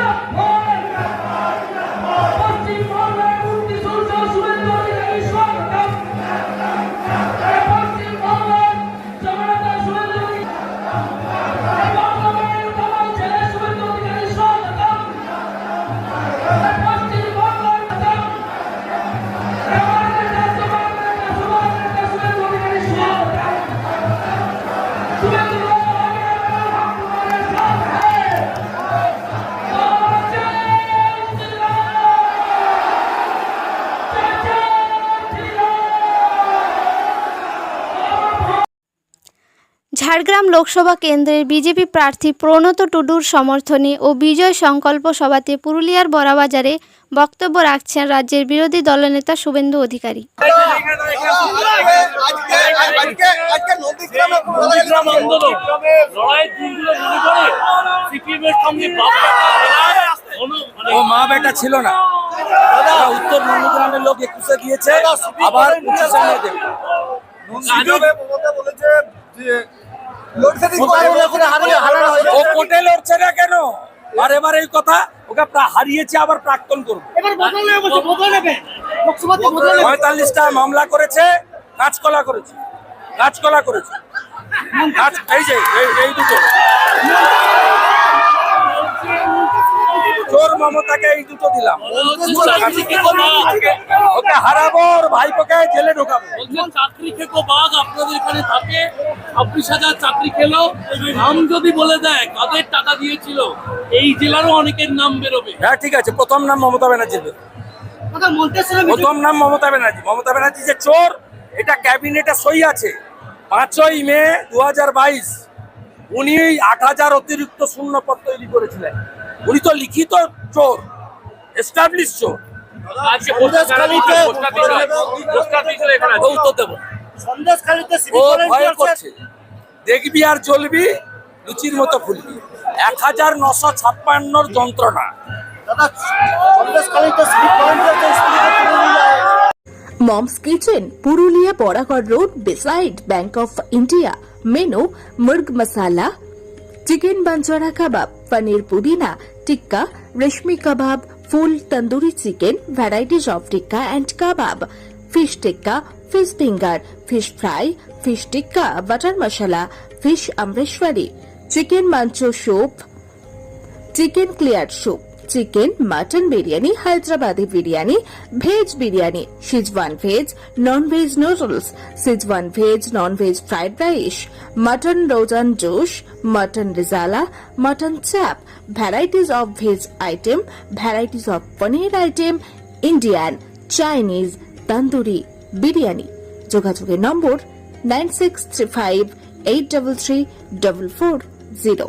the poor. Jhargram Lok Sabha কেন্দ্রের BJP প্রার্থী প্রণত Tudor সমর্থনে ও বিজয় সংকল্প সভাতে পুরুলিয়ার বড়াবাজারে বক্তব্য রাখছেন রাজ্যের বিরোধী দলনেতা শুভেন্দু অধিকারী। ও মা বেটা ছিল না। উত্তর নন্দগ্রামের লোক একুশে দিয়েছে আবার পঁচিশে দেবে। ও লড়ছে না কেন? আর এবার এই কথা ওকে হারিয়েছে আবার প্রাক্তন করব। পঁয়তাল্লিশটা মামলা করেছে কাঁচকলা করেছে। কাঁচকলা করেছে। কাঁচ- এই যে এই দুটো চোর মমতাকে এই দুটো দিলাম। ওকে হারাবো ওর ভাইপোকে জেলে ঢোকাবো। চাকরি খেকো বাঘ আপনাদের এখানে থাকে। ছাব্বিশ হাজার চাকরি খেলো। নাম যদি বলে দেয় কাদের টাকা দিয়েছিল? এই জেলারও অনেকের নাম বেরোবে। হ্যাঁ ঠিক আছে প্রথম নাম মমতা ব্যানার্জির প্রথম নাম মমতা ব্যানার্জি। মমতা ব্যানার্জি যে চোর এটা ক্যাবিনেটে সই আছে। পাঁচই মে দু হাজার বাইশ। উনি আট হাজার অতিরিক্ত শূন্যপদ তৈরি করেছিলেন। উনি তো লিখিত চোর এস্টাবলিশ চোর। দেখবি আর চলবি লুচির মতো ফুলবি। এক হাজার নশো ছাপ্পান্নর যন্ত্রণা। দাদা সন্দেশখালীতে সিটি কলেজ চলছে, স্কুলে পুরুলিয়ায়। Mom's Kitchen, মেনু মুরগ মশালা chicken বঞ্চড়া kebab paneer pudina tikka reshmi kebab full tandoori chicken varieties of tikka and kebab fish tikka fish finger fish fry fish tikka butter masala fish Amritsari chicken manchow soup chicken clear soup chicken, mutton biryani, Hyderabadi biryani, veg biryani Schezwan veg non veg noodles Schezwan veg non veg fried rice mutton rogan josh mutton rezala mutton chaap varieties of veg item varieties of paneer item Indian Chinese tandoori biryani যোগাযোগের number nine six three five eight double three double four zero